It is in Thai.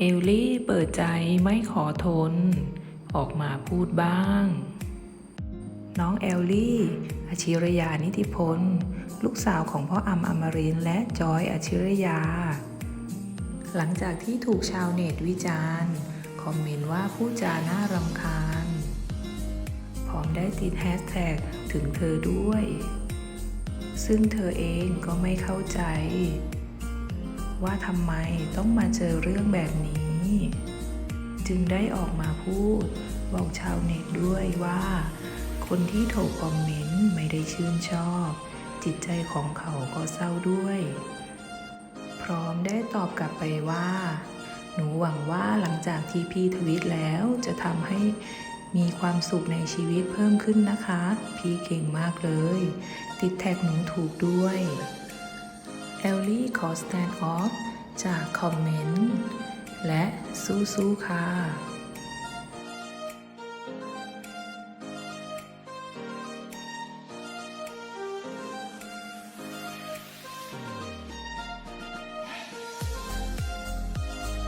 เอลลี่เปิดใจไม่ขอทน ออกมาพูดบ้าง น้องเอลลี่อาชิรยานิติพล ลูกสาวของพ่ออัมอมรินและจอยอาชิรยา หลังจากที่ถูกชาวเน็ตวิจารณ์ คอมเมนต์ว่าผู้จาน่ารำคาญ พร้อมได้ติดแฮชแท็กถึงเธอด้วย ซึ่งเธอเองก็ไม่เข้าใจ ว่าทำไมต้องมาเจอเรื่องแบบนี้ จึงได้ออกมาพูด บอกชาวเน็ตด้วยว่า คนที่ถูกคอมเมนต์ไม่ได้ชื่นชอบ จิตใจของเขาก็เศร้าด้วย พร้อมได้ตอบกลับไปว่า หนูหวังว่าหลังจากที่พี่ทวิตแล้วจะทำให้มีความสุขในชีวิตเพิ่มขึ้นนะคะ พี่เก่งมากเลย ติดแท็กหนูถูกด้วย เอลลี่ขอสแตนด์ออฟจากคอมเมนต์ และสู้ๆค่ะ